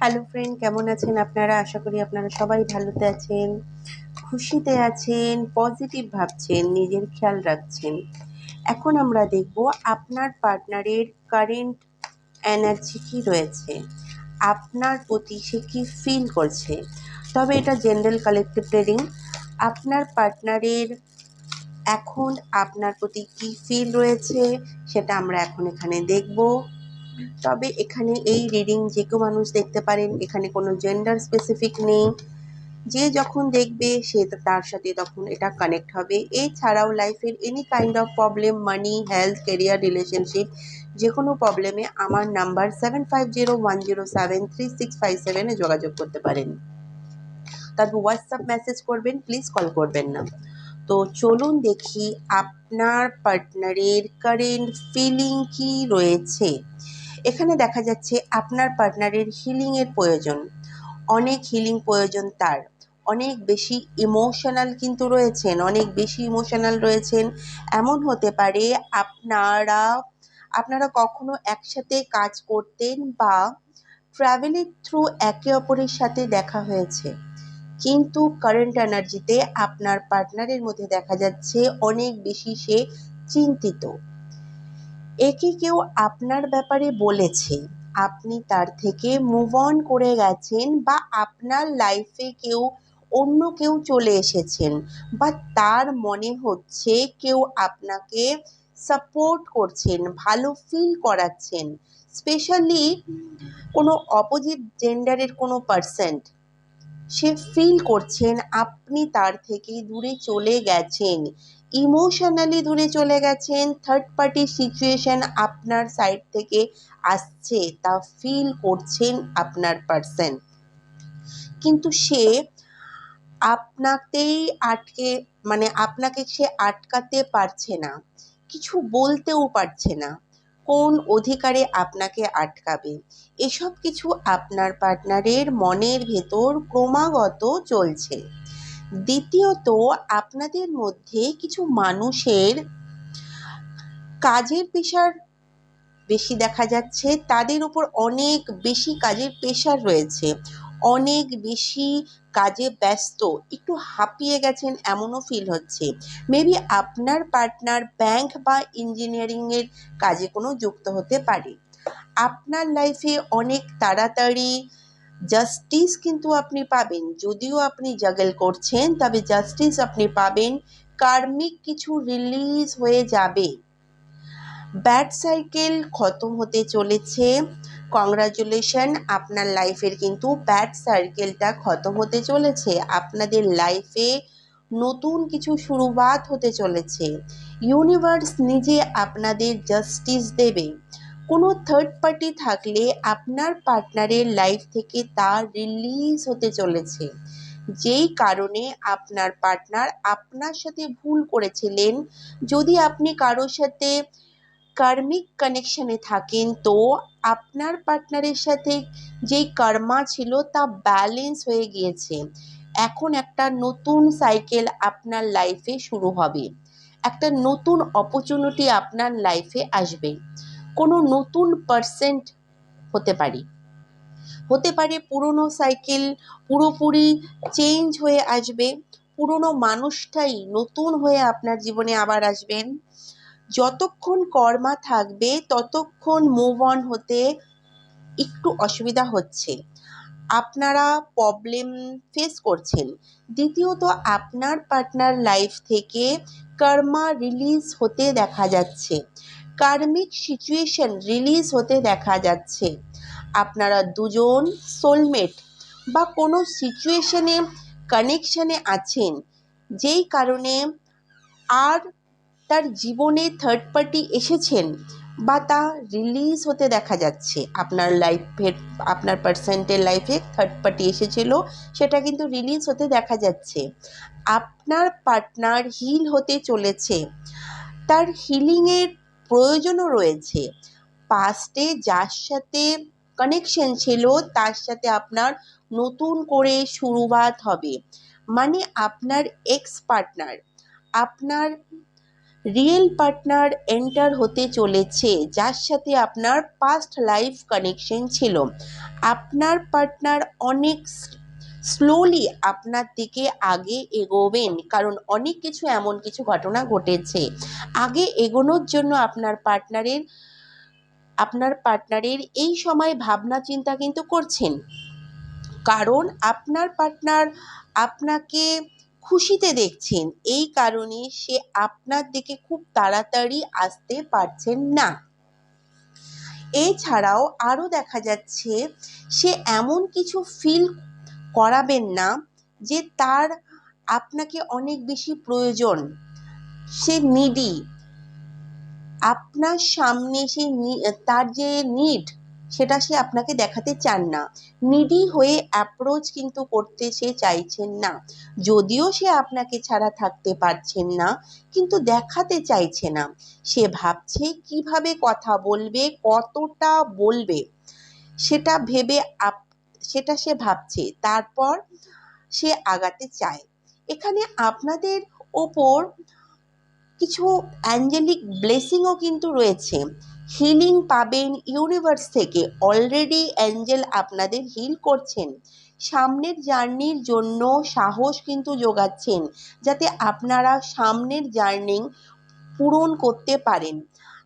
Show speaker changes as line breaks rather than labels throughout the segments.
Hello friend কেমন আছেন আপনারা? আশা করি আপনারা সবাই ভালোতে আছেন, খুশিতে আছেন পজিটিভ ভাবছেন, নিজের খেয়াল রাখছেন। এখন আমরা দেখব আপনার পার্টনারের কারেন্ট এনার্জি কী রয়েছে, আপনার প্রতি সে কী ফিল করছে। তবে এটা জেনারেল কালেকটিভ ট্রেডিং আপনার পার্টনারের এখন আপনার প্রতি কী ফিল রয়েছে, সেটা আমরা এখন এখানে দেখব। তবে এখানে এই রিডিং যে কেউ মানুষ দেখতে পারেন, এখানে কোনো জেন্ডার স্পেসিফিক নেই। যে যখন দেখবে, সে তার সাথে তখন এটা কানেক্ট হবে। এছাড়াও লাইফের any kind of problem money health career relationship যে কোনো প্রবলেমে আমার number seven five zero one zero seven three six five সেভেনে যোগাযোগ করতে পারেন। তারপর হোয়াটসঅ্যাপ মেসেজ করবেন প্লিজ কল করবেন না। তো চলুন দেখি, আপনার পার্টনারের কারেন্ট ফিলিং কি রয়েছে? এখানে দেখা যাচ্ছে আপনার পার্টনারের হিলিংয়ের প্রয়োজন। অনেক হিলিং প্রয়োজন তার। অনেক বেশি ইমোশনাল কিন্তু রয়েছেন, অনেক বেশি ইমোশনাল রয়েছেন। এমন হতে পারে আপনারা আপনারা কখনো একসাথে কাজ করতেন বা ট্রাভেলের থ্রু একে অপরের সাথে দেখা হয়েছে। কিন্তু কারেন্ট এনার্জিতে আপনার পার্টনারের মধ্যে দেখা যাচ্ছে অনেক বেশি সে চিন্তিত। একে কেউ আপনার ব্যাপারে বলেছে? আপনি তার থেকে মুভ অন করে গেছেন বা আপনার লাইফে কেউ, অন্য কেউ চলে এসেছেন বা তার মনে হচ্ছে কেউ আপনাকে সাপোর্ট করছেন, ভালো ফিল করাচ্ছেন স্পেশালি কোনো অপোজিট জেন্ডারের কোনো পার্সেন্ট সে ফিল করছেন আপনি তার থেকে দূরে চলে গেছেন। ইমোশনালি দূরে চলে গেছেন থার্ড পার্টি সিচুয়েশন আপনার সাইড থেকে আসছে, তা ফিল করছেন আপনার পার্সন কিন্তু সে আপনাতেই আটকে মানে আপনাকে সে আটকাতে পারছে না, কিছু বলতেও পারছে না, কোন অধিকারে আপনাকে আটকাবে? এসব কিছু আপনার পার্টনারের মনের ভেতর ক্রমাগত চলছে। দ্বিতীয়ত, আপনাদের মধ্যে কিছু মানুষের কাজের পেশার বেশি দেখা যাচ্ছে। তাদের উপর অনেক বেশি কাজের প্রেশার রয়েছে। অনেক বেশি কাজে ব্যস্ত। একটু হাঁপিয়ে গেছেন এমনও ফিল হচ্ছে। মেবি আপনার পার্টনার ব্যাংক বা ইঞ্জিনিয়ারিংয়ের কাজে কোনো যুক্ত হতে পারে। আপনার লাইফে অনেক তাড়াতাড়ি জাস্টিস কিন্তু আপনি পাবেন। যদিও আপনি জাগেল করছেন, তবে জাস্টিস আপনি পাবেন। কার্মিক কিছু রিলিজ হয়ে যাবে। ব্যাড সাইকেল খতম হতে চলেছে। কংগ্রাচুলেশন আপনার লাইফের কিন্তু ব্যাড সার্কেলটা খতম হতে চলেছে। আপনাদের লাইফে নতুন কিছু শুরুবাত হতে চলেছে। ইউনিভার্স নিজে আপনাদের জাস্টিস দেবে। কোনো থার্ড পার্টি থাকলে আপনার পার্টনারের লাইফ থেকে তা রিলিজ হতে চলেছে। যেই কারণে আপনার পার্টনার আপনার সাথে ভুল করেছিলেন। যদি আপনি কারোর সাথে কার্মিক কানেকশানে থাকেন, তো আপনার পার্টনারের সাথে যেই কর্মা ছিল তা ব্যালেন্স হয়ে গিয়েছে। এখন একটা নতুন সাইকেল আপনার লাইফে শুরু হবে। একটা নতুন অপরচুনিটি আপনার লাইফে আসবে। কোনো নতুন পার্সেন্ট হতে পারে। হতে পারে পুরনো সাইকেল পুরোপুরি চেঞ্জ হয়ে আসবে, পুরনো মানুষটাই নতুন হয়ে আপনার জীবনে আবার আসবেন। যতক্ষণ কর্মা থাকবে, ততক্ষণ মুভ অন হতে একটু অসুবিধা হচ্ছে। আপনারা প্রবলেম ফেস করছেন। দ্বিতীয়ত, আপনার পার্টনার লাইফ থেকে কর্মা রিলিজ হতে দেখা যাচ্ছে। কার্মিক সিচুয়েশন রিলিজ হতে দেখা যাচ্ছে। আপনারা দুজন সোলমেট বা কোনো সিচুয়েশনে কানেকশানে আছেন, যেই কারণে আর তার জীবনে থার্ড পার্টি এসেছেন বা তা রিলিজ হতে দেখা যাচ্ছে। আপনার লাইফের আপনার পার্সেন্টের লাইফে থার্ড পার্টি এসেছিল, সেটা কিন্তু রিলিজ হতে দেখা যাচ্ছে। আপনার পার্টনার হিল হতে চলেছে। তার হিলিংয়ের প্রয়োজনও রয়েছে। পাস্টে যার সাথে কানেকশন ছিল, তার সাথে আপনার নতুন করে শুরুবাত হবে। মানে আপনার এক্স পার্টনার আপনার রিয়েল পার্টনার এন্টার হতে চলেছে, যার সাথে আপনার পাস্ট লাইফ কানেকশন ছিল। আপনার পার্টনার অনেক স্লোলি আপনার দিকে আগে এগোবেন, কারণ অনেক কিছু এমন কিছু ঘটনা ঘটেছে। আগে এগোনোর জন্য আপনার পার্টনারের আপনার পার্টনারের এই সময় ভাবনা চিন্তা কিন্তু করছেন। কারণ আপনার পার্টনার আপনাকে খুশিতে দেখছেন, এই কারণে সে আপনার দিকে খুব তাড়াতাড়ি আসতে পারছেন না। এছাড়াও আরও দেখা যাচ্ছে, সে এমন কিছু ফিল করাবেন না যে তার আপনাকে অনেক বেশি প্রয়োজন। সে নিডি আপনার সামনে সে তার যে নিড সেটা সে আপনাকে দেখাতে চান না। নিডি হয়ে অ্যাপ্রোচ কিন্তু করতে সে চাইছেন না। যদিও সে আপনাকে ছাড়া থাকতে পারছেন না, কিন্তু দেখাতে চাইছে না। সে ভাবছে কীভাবে কথা বলবে, কতটা বলবে, সেটা ভেবে আপ সেটা সে ভাবছে। তারপর সে আগাতে চায়। এখানে আপনাদের ওপর কিছু অ্যাঞ্জেলিক ব্লেসিংও কিন্তু রয়েছে। হিলিং পাবেন ইউনিভার্স থেকে। অলরেডি অ্যাঞ্জেল আপনাদের হিল করছেন। সামনের জার্নির জন্য সাহস কিন্তু যোগাচ্ছেন, যাতে আপনারা সামনের জার্নি পূরণ করতে পারেন।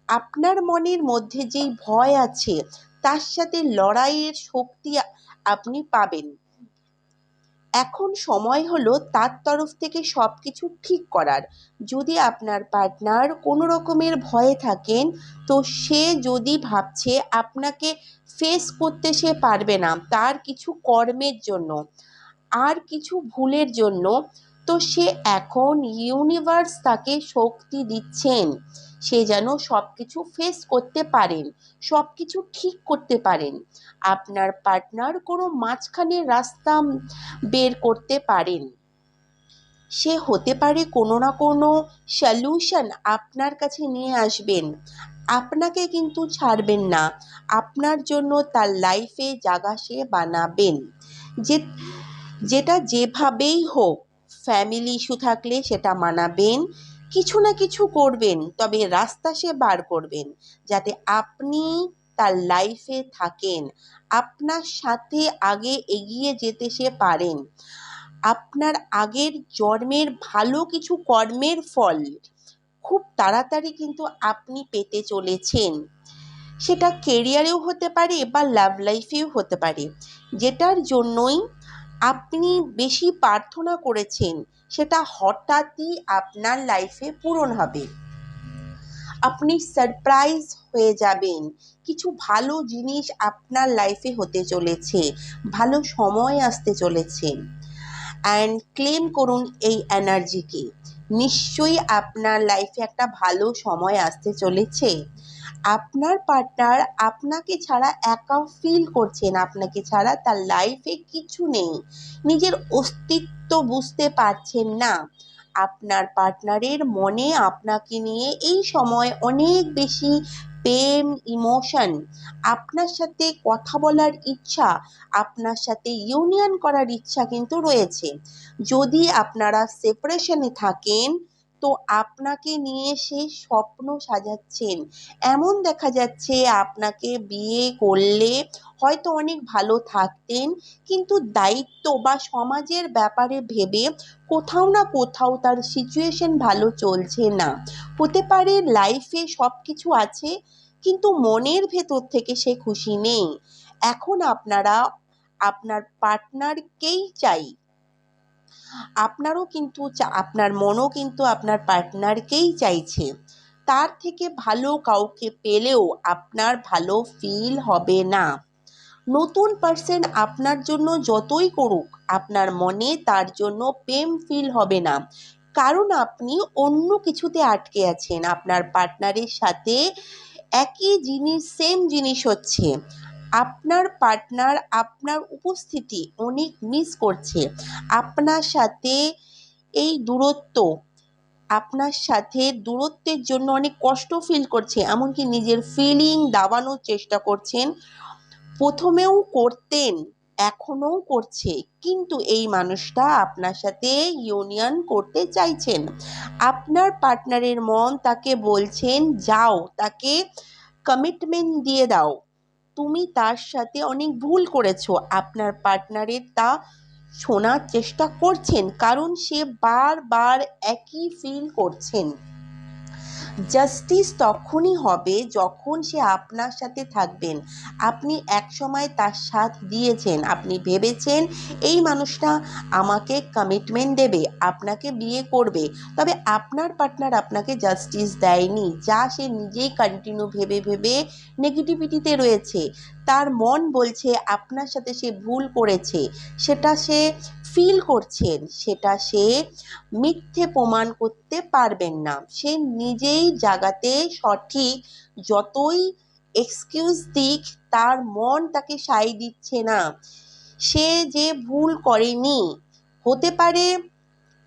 আপনার মনের মধ্যে যেই ভয় আছে, তার সাথে লড়াইয়ের শক্তি আপনি পাবেন। এখন সময় হলো তার তরফ থেকে সব কিছু ঠিক করার। যদি আপনার পার্টনার কোনো রকমের ভয়ে থাকেন, তো সে যদি ভাবছে আপনাকে ফেস করতে সে পারবে না, তার কিছু কর্মের জন্য, আর কিছু ভুলের জন্য তো সে এখন ইউনিভার্স তাকে শক্তি দিচ্ছেন। সে যেন সব কিছু ফেস করতে পারেন সব কিছু ঠিক করতে পারেন। আপনার পার্টনার কোনো মাঝখানে রাস্তা বের করতে পারেন। সে হতে পারে কোনো না কোনো সলিউশন আপনার কাছে নিয়ে আসবেন। আপনাকে কিন্তু ছাড়বেন না। আপনার জন্য তার লাইফে জায়গা সে বানাবেন। যে, যেটা যেভাবেই হোক ফ্যামিলি ইস্যু থাকলে সেটা মানাবেন, কিছু না কিছু করবেন, তবে রাস্তা সে বার করবেন, যাতে আপনি তার লাইফে থাকেন, আপনার সাথে আগে এগিয়ে যেতে সে পারেন। আপনার আগের জন্মের ভালো কিছু কর্মের ফল, খুব তাড়াতাড়ি কিন্তু আপনি পেতে চলেছেন। সেটা কেরিয়ারেও হতে পারে বা লাভ লাইফেও হতে পারে, যেটার জন্যই আপনি বেশি প্রার্থনা করেছেন, সেটা হঠাৎই আপনার লাইফে পূরণ হবে। আপনি সারপ্রাইজ হয়ে যাবেন, কিছু ভালো জিনিস আপনার লাইফে হতে চলেছে, ভালো সময় আসতে চলেছে। অ্যান্ড ক্লেম করুন এই এনার্জিকে নিশ্চয়ই আপনার লাইফে একটা ভালো সময় আসতে চলেছে। আপনার পার্টনার আপনাকে ছাড়া একা ফিল করছেন আপনাকে ছাড়া তার লাইফে কিছু নেই। নিজের অস্তিত্ব বুঝতে পারছেন না। আপনার পার্টনারের মনে আপনাকে নিয়ে এই সময় অনেক বেশি প্রেম ইমোশন আপনার সাথে কথা বলার ইচ্ছা, আপনার সাথে ইউনিয়ন করার ইচ্ছা কিন্তু রয়েছে। যদি আপনারা সেপারেশনে থাকেন তো আপনাকে নিয়ে সে স্বপ্ন সাজাচ্ছেন। এমন দেখা যাচ্ছে আপনাকে বিয়ে করলে হয়তো অনেক ভালো থাকতেন, কিন্তু দায়িত্ব বা সমাজের ব্যাপারে ভেবে কোথাও না কোথাও তার সিচুয়েশন ভালো চলছে না। হতে পারে লাইফে সব কিছু আছে, কিন্তু মনের ভেতর থেকে সে খুশি নেই। এখন আপনারা আপনার পার্টনারকেই চাই। আপনারও কিন্তু আপনার মনও কিন্তু আপনার পার্টনারকেই চাইছে। তার থেকে ভালো কাউকে পেলেও আপনার ভালো ফিল হবে না। নতুন পার্সন আপনার জন্য যতই করুক, আপনার মনে তার জন্য প্রেম ফিল হবে না। কারণ আপনি অন্য কিছুতে আটকে আছেন, আপনার পার্টনারের সাথে একই জিনিস সেম জিনিস হচ্ছে। আপনার পার্টনার আপনার উপস্থিতি অনেক মিস করছে। আপনার সাথে এই দূরত্ব, আপনার সাথে দূরত্বের জন্য অনেক কষ্ট ফিল করছে, এমনকি নিজের ফিলিং দাবানোর চেষ্টা করছেন। প্রথমেও করতেন, এখনও করছে, কিন্তু এই মানুষটা আপনার সাথে ইউনিয়ন করতে চাইছেন। আপনার পার্টনারের মন তাকে বলছেন, যাও, তাকে কমিটমেন্ট দিয়ে দাও। তুমি তার সাথে অনেক ভুল করেছ। আপনার পার্টনারের তা শোনার চেষ্টা করছেন, কারণ সে বারবার একই ফিল করছেন। জাস্টিস তখনই হবে যখন সে আপনার সাথে থাকবেন। আপনি এক সময় তার সাথ দিয়েছেন। আপনি ভেবেছেন, এই মানুষটা আমাকে কমিটমেন্ট দেবে, আপনাকে বিয়ে করবে। তবে আপনার পার্টনার আপনাকে জাস্টিস দেয়নি। যা সে নিজেই কন্টিনিউ ভেবে ভেবে নেগেটিভিটিতে রয়েছে। তার মন বলছে, আপনার সাথে সে ভুল করেছে। সেটা সে ফিল করছেন। সেটা সে মিথ্যে প্রমাণ করতে পারবেন না। সে নিজেই জাগাতে সঠিক যতই এক্সকিউজ দিক, তার মন তাকে সাই দিচ্ছে না। সে যে ভুল করেনি, হতে পারে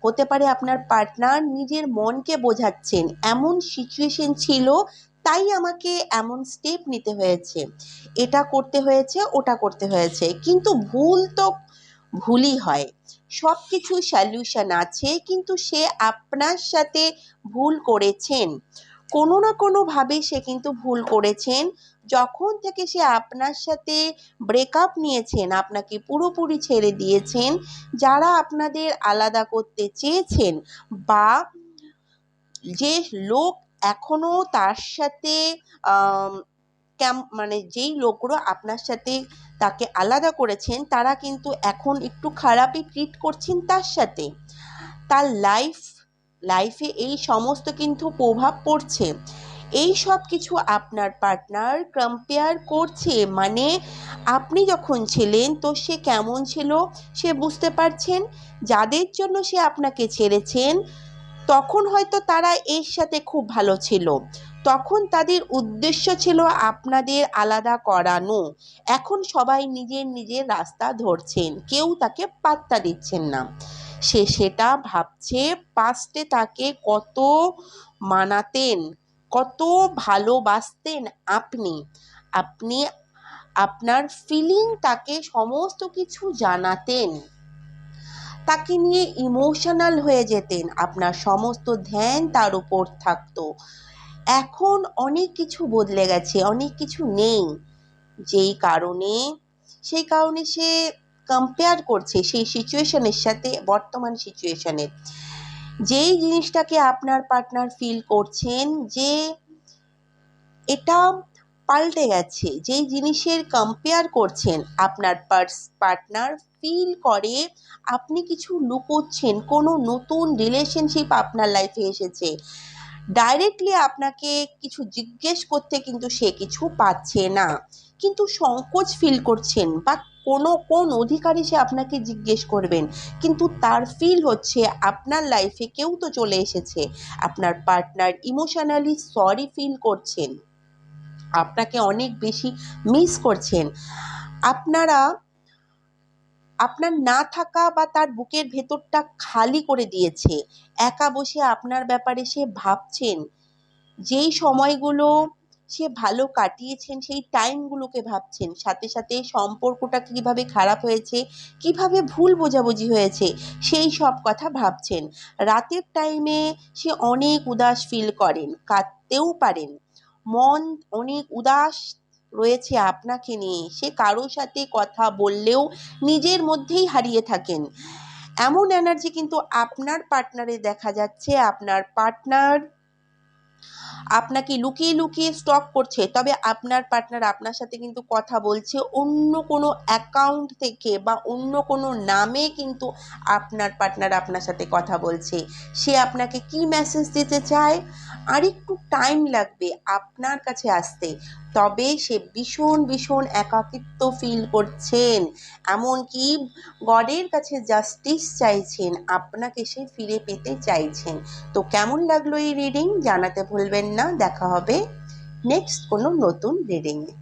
হতে পারে আপনার পার্টনার নিজের মনকে বোঝাচ্ছেন। এমন সিচুয়েশন ছিল তাই আমাকে এমন স্টেপ নিতে হয়েছে। এটা করতে হয়েছে, ওটা করতে হয়েছে। কিন্তু ভুল তো ভুলই হয়। সব কিছু সলিউশন আছে, কিন্তু সে আপনার সাথে ভুল করেছেন। কোনো না কোনোভাবে সে কিন্তু ভুল করেছেন। যখন থেকে সে আপনার সাথে ব্রেকআপ নিয়েছেন, আপনাকে পুরোপুরি ছেড়ে দিয়েছেন, যারা আপনাদের আলাদা করতে চেয়েছেন বা যে লোক এখনও তার সাথে ক্যাম মানে যেই লোকগুলো আপনার সাথে তাকে আলাদা করেছেন, তারা কিন্তু এখন একটু খারাপই ট্রিট করছেন তার সাথে। তার লাইফ লাইফে এই সমস্ত কিন্তু প্রভাব পড়ছে। এই সব কিছু আপনার পার্টনার কম্পেয়ার করছে। মানে আপনি যখন ছিলেন, তো সে কেমন ছিল, সে বুঝতে পারছেন। যাদের জন্য সে আপনাকে ছেড়েছেন তখন হয়তো তারা এর সাথে খুব ভালো ছিল। তখন তাদের উদ্দেশ্য ছিল আপনাদের আলাদা করানো। এখন সবাই নিজের নিজের রাস্তা ধরছেন। কেউ তাকে পাত্তা দিচ্ছেন না। সে সেটা ভাবছে পাস্টে তাকে কত মানাতেন, কত ভালোবাসতেন আপনি। আপনি, আপনার ফিলিং তাকে সমস্ত কিছু জানাতেন। তাকে নিয়ে ইমোশনাল হয়ে যেতেন। আপনার সমস্ত ধ্যান তার উপর থাকতো। এখন অনেক কিছু বদলে গেছে, অনেক কিছু নেই। যেই কারণে, সেই কারণে সে কম্পেয়ার করছে সেই সিচুয়েশনের সাথে, বর্তমান সিচুয়েশনের যেই জিনিসটাকে আপনার পার্টনার ফিল করছেন যে, এটা পাল্টে গেছে। যেই জিনিসের কম্পেয়ার করছেন, আপনার পার্স পার্টনার ফিল করে আপনি কিছু লুকোচ্ছেন, কোনো নতুন রিলেশনশিপ আপনার লাইফে এসেছে। ডাইরেক্টলি আপনাকে কিছু জিজ্ঞেস করতে কিন্তু সে কিছু পাচ্ছে না। কিন্তু সংকোচ ফিল করছেন বা কোনো, কোন অধিকারী সে আপনাকে জিজ্ঞেস করবেন। কিন্তু তার ফিল হচ্ছে আপনার লাইফে কেউ তো চলে এসেছে। আপনার পার্টনার ইমোশনালি সরি ফিল করছেন। আপনাকে অনেক বেশি মিস করছেন। আপনারা, আপনার না থাকা বা তার বুকের ভেতরটা খালি করে দিয়েছে। একা বসে আপনার ব্যাপারে সে ভাবছেন, যেই সময়গুলো সে ভালো কাটিয়েছেন, সেই টাইমগুলোকে ভাবছেন। সাথে সাথে সম্পর্কটা কীভাবে খারাপ হয়েছে, কীভাবে ভুল বোঝাবুঝি হয়েছে, সেই সব কথা ভাবছেন। রাতের টাইমে সে অনেক উদাস ফিল করেন, কাঁদতেও পারেন। মন অনেক উদাস রয়েছে আপনাকে নিয়ে। সে কারোর সাথে কথা বললেও নিজের মধ্যেই হারিয়ে থাকেন। এমন এনার্জি কিন্তু আপনার পার্টনারে দেখা যাচ্ছে। আপনার পার্টনার আপনাকে লুকিয়ে লুকিয়ে স্টক করছে, তবে আপনার পার্টনার আপনার সাথে কিন্তু কথা বলছে, অন্য কোনো অ্যাকাউন্ট থেকে বা অন্য কোনো নামে কিন্তু আপনার পার্টনার আপনার সাথে কথা বলছে। সে আপনাকে কি মেসেজ দিতে চায়? আর একটু টাইম লাগবে আপনার কাছে আসতে, তবে সে ভীষণ ভীষণ একাকিত্ব ফিল করছেন। এমনকি গডের কাছে জাস্টিস চাইছেন, আপনাকে সে ফিরে পেতে চাইছেন। তো কেমন লাগল এই রিডিং জানাতে ভুলবেন না দেখা হবে নেক্সট কোনো নতুন রিডিংয়ে